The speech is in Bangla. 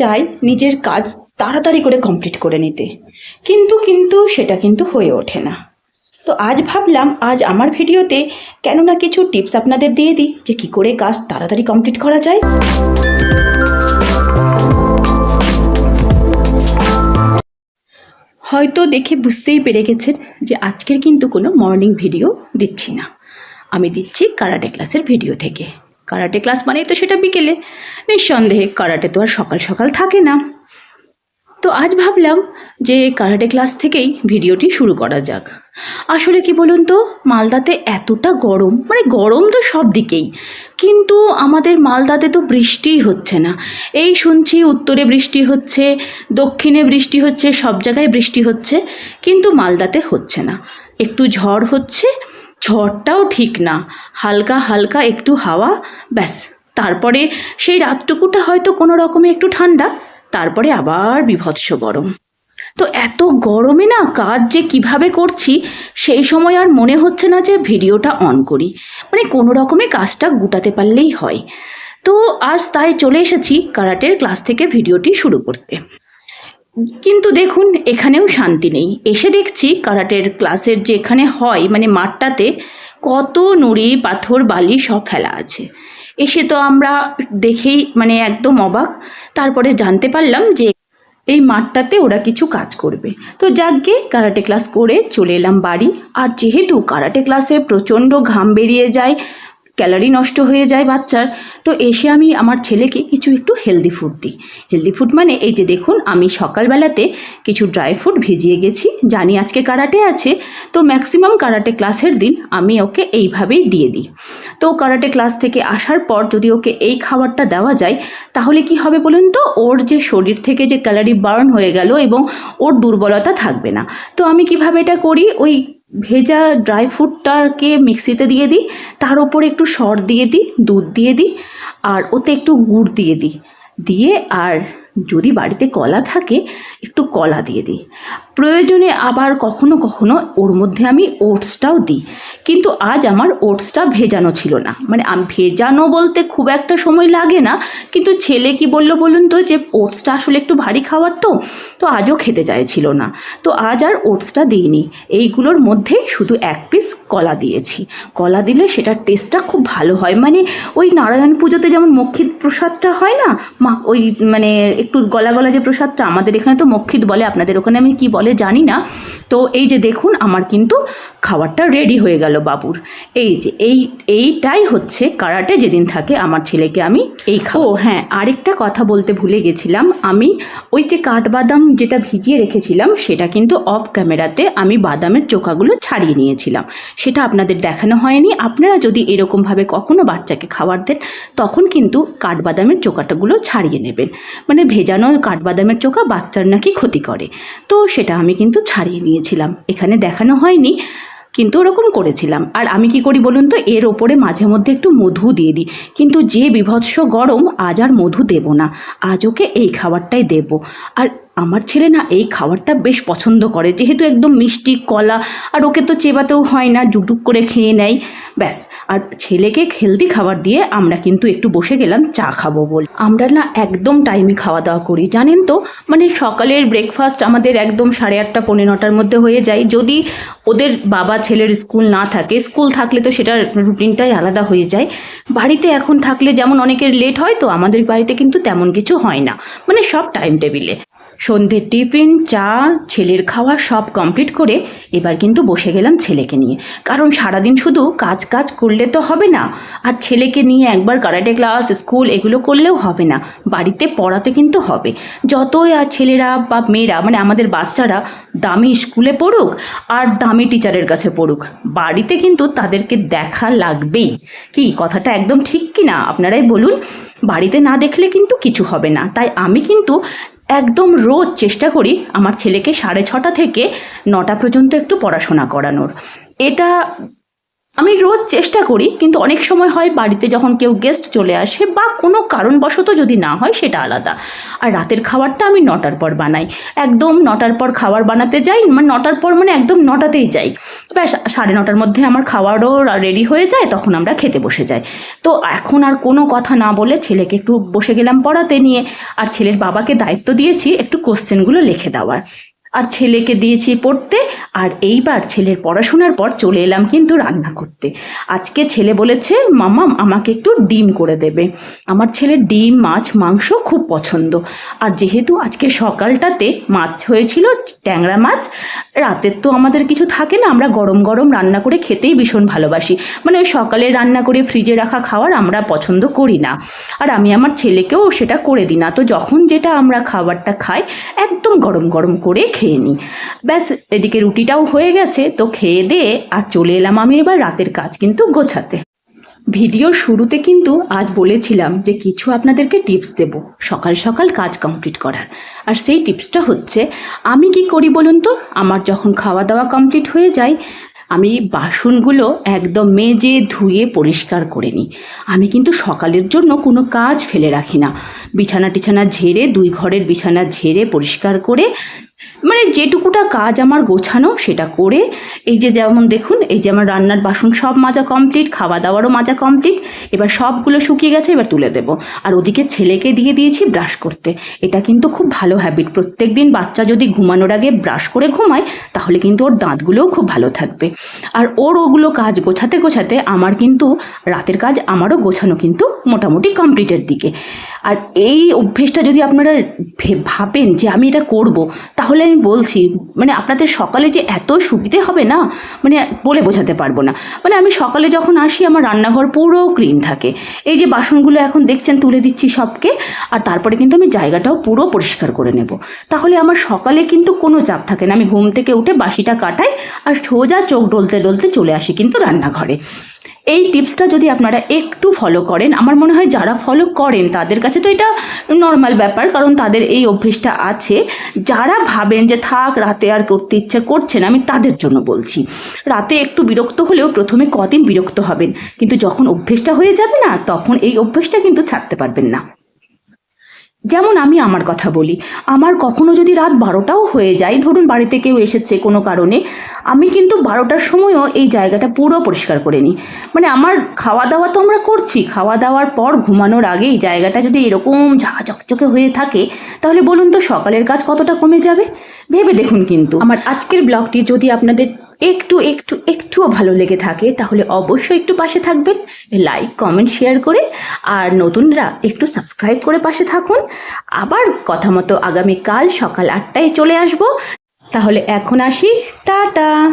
চাই নিজের কাজ তাড়াতাড়ি করে কমপ্লিট করে নিতে। কিন্তু কিন্তু সেটা কিন্তু হয়ে ওঠে না। তো আজ ভাবলাম, আজ আমার ভিডিওতে কেন না কিছু টিপস আপনাদের দিয়ে দিই যে কী করে কাজ তাড়াতাড়ি কমপ্লিট করা যায়। হয়তো দেখে বুঝতেই পেরে গেছেন যে আজকের কিন্তু কোনো মর্নিং ভিডিও দিচ্ছি না। আমি দিচ্ছি কারাটে ক্লাসের ভিডিও থেকে। কারাটে ক্লাস মানেই তো সেটা বিকেলে। নিঃসন্দেহে কারাটে তো আর সকাল সকাল থাকে না। তো আজ ভাবলাম যে কারাটে ক্লাস থেকেই ভিডিওটি শুরু করা যাক। আসলে কি বলুন তো, মালদাতে এতটা গরম মানে গরম তো সব দিকেই, কিন্তু আমাদের মালদাতে তো বৃষ্টিই হচ্ছে না। এই শুনছি উত্তরে বৃষ্টি হচ্ছে, দক্ষিণে বৃষ্টি হচ্ছে, সব জায়গায় বৃষ্টি হচ্ছে, কিন্তু মালদাতে হচ্ছে না। একটু ঝড় হচ্ছে ঝড়টাও ঠিক না। হালকা হালকা একটু হাওয়া, ব্যাস। তারপরে সেই রাতটুকুটা হয়তো কোনো রকমে একটু ঠান্ডা, তারপরে আবার বিভৎস গরম। তো এত গরমে না কাজ যে কীভাবে করছি, সেই সময় আর মনে হচ্ছে না যে ভিডিওটা অন করি। মানে কোনো রকমে কাজটা গুটাতে পারলেই হয়। তো আজ তাই চলে এসেছি কারাটের ক্লাস থেকে ভিডিওটি শুরু করতে। কিন্তু দেখুন, এখানেও শান্তি নেই। এসে দেখছি কারাটের ক্লাসের যেখানে হয় মানে মাঠটাতে, কত নুড়ি, পাথর, বালি সব ফেলা আছে। এসে তো আমরা দেখেই মানে একদম অবাক। তারপরে জানতে পারলাম যে এই মাঠটাতে ওরা কিছু কাজ করবে। তো যাকগে, কারাটে ক্লাস করে চলে এলাম বাড়ি। আর যেহেতু কারাটে ক্লাসে প্রচণ্ড ঘাম বেরিয়ে যায় ক্যালারি নষ্ট হয়ে যায় বাচ্চার, তো এসে আমি আমার ছেলেকে কিছু একটু হেলদি ফুড দিই। হেলদি ফুড মানে এই যে দেখুন, আমি সকালবেলাতে কিছু ড্রাই ফ্রুট ভিজিয়ে গেছি, জানি আজকে কারাটে আছে, তো ম্যাক্সিমাম কারাটে ক্লাসের দিন আমি ওকে এইভাবেই দিয়ে দিই। তো কারাটে ক্লাস থেকে আসার পর যদি ওকে এই খাবারটা দেওয়া যায়, তাহলে কি হবে বলুন তো? ওর যে শরীর থেকে যে ক্যালারি বার্ন হয়ে গেল এবং ওর দুর্বলতা থাকবে না। তো আমি কীভাবে এটা করি? ওই ভেজা ড্রাই ফ্রুটটাকে মিক্সিতে দিয়ে দিই, তার উপরে একটু সর দিয়ে দিই, দুধ দিয়ে দিই, আর ওতে একটু গুড় দিয়ে দিই। দিয়ে আর যদি বাড়িতে কলা থাকে, একটু কলা দিয়ে দিই। প্রয়োজনে আবার কখনো কখনো ওর মধ্যে আমি ওটসটাও দিই। কিন্তু আজ আমার ওটসটা ভেজানো ছিল না। মানে আমি, ভেজানো বলতে খুব একটা সময় লাগে না। কিন্তু ছেলে কি বলল বলুন তো যে, ওটসটা আসলে একটু ভারী খাবার তো? তো আজও খেতে চাইছিল না। তো আজ আর ওটসটা দিইনি। এইগুলোর মধ্যে শুধু এক পিস কলা দিয়েছি। কলা দিলে সেটার টেস্টটা খুব ভালো হয়। মানে ওই নারায়ণ পুজোতে যেমন মক্ষিত প্রসাদটা হয় না, মা, ওই মানে একটু গলা গলা যে প্রসাদটা আমাদের এখানে তো মক্ষিত বলে, আপনাদের ওখানে আমি কি বলে জানি না। তো এই যে দেখুন, আমার কিন্তু খাবারটা রেডি হয়ে গেল বাবুর। এই যে, এই, এইটাই হচ্ছে কারাটে যেদিন থাকে আমার ছেলেকে আমি এই খাও হ্যাঁ আরেকটা কথা বলতে ভুলে গেছিলাম। আমি ওই যে কাঠবাদাম যেটা ভিজিয়ে রেখেছিলাম, সেটা কিন্তু অফ ক্যামেরাতে আমি বাদামের চোখাগুলো ছাড়িয়ে নিয়েছিলাম। সেটা আপনাদের দেখানো হয়নি। আপনারা যদি এরকমভাবে কখনো বাচ্চাকে খাবার দেন, তখন কিন্তু কাঠবাদামের চোকাটাগুলো ছাড়িয়ে নেবেন। মানে ভেজানো কাঠবাদামের চোখা বাচ্চার নাকি ক্ষতি করে। তো সেটা আমি কিন্তু ছাড়িয়ে নিয়েছিলাম। এখানে দেখানো হয়নি, কিন্তু ওরকম করেছিলাম। আর আমি কি করি বলুন তো, এর ওপরে মাঝে মধ্যে একটু মধু দিয়ে দিই। কিন্তু যে বিভৎস গরম আজ আর মধু দেব না, আজ ওকে এই খাবারটাই দেব। আর আমার ছেলে না এই খাবারটা বেশ পছন্দ করে। যেহেতু একদম মিষ্টি, কলা, আর ওকে তো চেবাতেও হয় না জুটুক করে খেয়ে নেয়। ব্যাস, আর ছেলেকে হেলদি খাবার দিয়ে আমরা কিন্তু একটু বসে গেলাম, চা খাব বল। আমরা না একদম টাইমে খাওয়া দাওয়া করি, জানেন তো? মানে সকালের ব্রেকফাস্ট আমাদের একদম সাড়ে আটটা, পৌনে নটার মধ্যে হয়ে যায়। যদি ওদের বাবা ছেলের স্কুল না থাকে স্কুল থাকলে তো সেটার রুটিনটাই আলাদা হয়ে যায়। বাড়িতে এখন থাকলে যেমন অনেকের লেট হয়, তো আমাদের বাড়িতে কিন্তু তেমন কিছু হয় না। মানে সব টাইম টেবিলে সন্ধ্যের টিফিন, চা, ছেলের খাওয়া সব কমপ্লিট করে এবার কিন্তু বসে গেলাম ছেলেকে নিয়ে। কারণ সারাদিন শুধু কাজ কাজ করলে তো হবে না, আর ছেলেকে নিয়ে একবার কারাটে ক্লাস, স্কুল এগুলো করলেও হবে না, বাড়িতে পড়াতে কিন্তু হবে। যতই আর ছেলেরা বা মেয়েরা মানে আমাদের বাচ্চারা দামি স্কুলে পড়ুক আর দামি টিচারের কাছে পড়ুক, বাড়িতে কিন্তু তাদেরকে দেখা লাগবেই। কি, কথাটা একদম ঠিক কি না আপনারাই বলুন। বাড়িতে না দেখলে কিন্তু কিছু হবে না। তাই আমি কিন্তু একদম রোজ চেষ্টা করি আমার ছেলেকে সাড়ে ছটা থেকে নটা পর্যন্ত একটু পড়াশোনা করানোর। এটা আমি রোজ চেষ্টা করি, কিন্তু অনেক সময় হয় বাড়িতে যখন কেউ গেস্ট চলে আসে বা কোনো কারণবশত যদি না হয় সেটা আলাদা। আর রাতের খাবারটা আমি নটার পর বানাই। একদম নটার পর খাবার বানাতে যাই মানে নটার পর মানে একদম নটাতেই যাই। ব্যাস সাড়ে নটার মধ্যে আমার খাবারও রেডি হয়ে যায়, তখন আমরা খেতে বসে যাই। তো এখন আর কোনো কথা না বলে ছেলেকে একটু বসে গেলাম পড়াতে নিয়ে, আর ছেলের বাবাকে দায়িত্ব দিয়েছি একটু কোশ্চেনগুলো লিখে দেওয়ার। আর ছেলেকে দিয়েছি পড়তে, আর এইবার ছেলের পড়াশোনার পর চলে এলাম কিন্তু রান্না করতে। আজকে ছেলে বলেছে, মামাম, আমাকে একটু ডিম করে দেবে। আমার ছেলের ডিম, মাছ, মাংস খুব পছন্দ। আর যেহেতু আজকে সকালটাতে মাছ হয়েছিল, ট্যাংরা মাছ, রাতের তো আমাদের কিছু থাকে না, আমরা গরম গরম রান্না করে খেতেই ভীষণ ভালোবাসি। মানে ওই সকালে রান্না করে ফ্রিজে রাখা খাওয়ার আমরা পছন্দ করি না। আর আমি আমার ছেলেকেও সেটা করে দিই না। তো যখন যেটা আমরা খাবারটা খাই, একদম গরম গরম করে খেয়ে নিই ব্যাস, এদিকে রুটিটাও হয়ে গেছে, তো খেয়ে দিয়ে আর চলে এলাম আমি এবার রাতের কাজ কিন্তু গোছাতে। ভিডিও শুরুতে কিন্তু আজ বলেছিলাম যে কিছু আপনাদেরকে টিপস দেব, সকাল সকাল কাজ কমপ্লিট করার। আর সেই টিপসটা হচ্ছে, আমি কি করি বলুন তো? আমার যখন খাওয়া দাওয়া কমপ্লিট হয়ে যায়, আমি বাসনগুলো একদম মেজে ধুয়ে পরিষ্কার করে নিই। আমি কিন্তু সকালের জন্য কোনো কাজ ফেলে রাখি না। বিছানা টিছানা ঝেড়ে, দুই ঘরের বিছানা ঝেড়ে পরিষ্কার করে মানে যেটুকুটা কাজ আমার গোছানো সেটা করে, এই যে যেমন দেখুন, এই যে আমার রান্নার বাসন সব মাজা কমপ্লিট খাওয়া দাওয়ারও মাজা কমপ্লিট এবার সবগুলো শুকিয়ে গেছে, এবার তুলে দেবো। আর ওদিকে ছেলেকে দিয়ে দিয়েছি ব্রাশ করতে। এটা কিন্তু খুব ভালো হ্যাবিট প্রত্যেক দিন বাচ্চা যদি ঘুমানোর আগে ব্রাশ করে ঘুমায়, তাহলে কিন্তু ওর দাঁতগুলোও খুব ভালো থাকবে। আর ওর ওগুলো কাজ গোছাতে গোছাতে আমার কিন্তু রাতের কাজ আমারও গোছানো কিন্তু মোটামুটি কমপ্লিটের দিকে। আর এই অভ্যেসটা যদি আপনারা ভাবেন যে আমি এটা করব, তাহলে আমি বলছি মানে আপনাদের সকালে যে এত সুবিধে হবে না মানে বলে বোঝাতে পারব না। মানে আমি সকালে যখন আসি, আমার রান্নাঘর পুরো ক্লিন থাকে। এই যে বাসনগুলো এখন দেখছেন, তুলে দিচ্ছি সবকে, আর তারপরে কিন্তু আমি জায়গাটাও পুরো পরিষ্কার করে নেব। তাহলে আমার সকালে কিন্তু কোনো চাপ থাকে না। আমি ঘুম থেকে উঠে বাসিটা কাটাই, আর সোজা চোখ ডলতে ডলতে চলে আসি কিন্তু রান্নাঘরে। এই টিপসটা যদি আপনারা একটু ফলো করেন, আমার মনে হয় যারা ফলো করেন তাদের কাছে তো এটা নর্মাল ব্যাপার, কারণ তাদের এই অভ্যেসটা আছে। যারা ভাবেন যে থাক, রাতে আর করতে ইচ্ছা করছেন আমি তাদের জন্য বলছি। রাতে একটু বিরক্ত হলেও প্রথমে কদিন বিরক্ত হবেন। কিন্তু যখন অভ্যেসটা হয়ে যাবে না, তখন এই অভ্যেসটা কিন্তু ছাড়তে পারবেন না। যেমন আমি আমার কথা বলি। আমার কখনো যদি রাত বারোটাও হয়ে যায়, ধরুন বাড়িতে কেউ এসেছে কোনো কারণে, আমি কিন্তু বারোটার সময়ও এই জায়গাটা পুরো পরিষ্কার করে নিই। মানে আমার খাওয়া দাওয়া তো আমরা করছি খাওয়া দাওয়ার পর ঘুমানোর আগে এই জায়গাটা যদি এরকম ঝা চকচকে হয়ে থাকে, তাহলে বলুন তো সকালের কাজ কতটা কমে যাবে? ভেবে দেখুন কিন্তু। আমার আজকের ব্লগটি যদি আপনাদের একটু একটু, একটুও ভালো লেগে থাকে, তাহলে অবশ্যই একটু পাশে থাকবেন লাইক কমেন্ট শেয়ার করে, আর নতুনরা একটু সাবস্ক্রাইব করে পাশে থাকুন। আবার কথা মতো আগামীকাল সকাল আটটায় চলে আসব। তাহলে এখন আসি, টাটা!